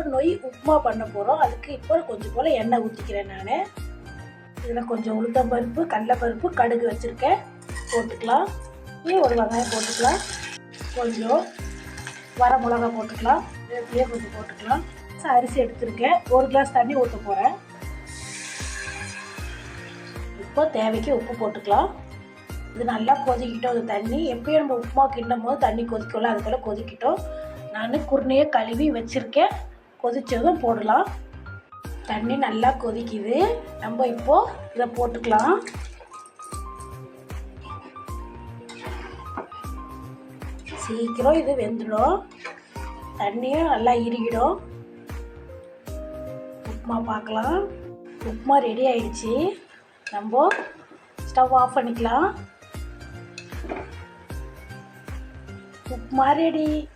இப்போ நொய் உப்புமா பண்ண போகிறோம் அதுக்கு இப்போ கொஞ்சம் போல் எண்ணெய் ஊற்றிக்கிறேன் நான். இதில் கொஞ்சம் உளுத்தம்பருப்பு கடலைப்பருப்பு கடுகு வச்சுருக்கேன். போட்டுக்கலாம். இப்படியே ஒரு வெங்காயம் போட்டுக்கலாம். கொஞ்சம் வர மிளகா போட்டுக்கலாம். வேப்பிலையே கொஞ்சம் போட்டுக்கலாம். அரிசி எடுத்துருக்கேன். ஒரு கிளாஸ் தண்ணி ஊற்ற போகிறேன் இப்போ தேவைக்கு உப்பு போட்டுக்கலாம். இது நல்லா கொதிக்கிட்டோம் அது தண்ணி. எப்பயும் நம்ம உப்புமா கிண்டும் போது தண்ணி கொதிக்கல அதுக்குள்ளே கொதிக்கிட்டோம். நான் குருணையை கழுவி வச்சுருக்கேன். கொதிச்சதும் போடலாம். தண்ணி நல்லா கொதிக்குது. நம்ம இப்போ இதை போட்டுக்கலாம். சீக்கிரம் இது வெந்துடும். தண்ணியும் நல்லா இறுகிடும். உப்புமா பார்க்கலாம். உப்புமா ரெடி ஆயிடுச்சு. நம்ம ஸ்டவ் ஆஃப் பண்ணிக்கலாம். உப்புமா ரெடி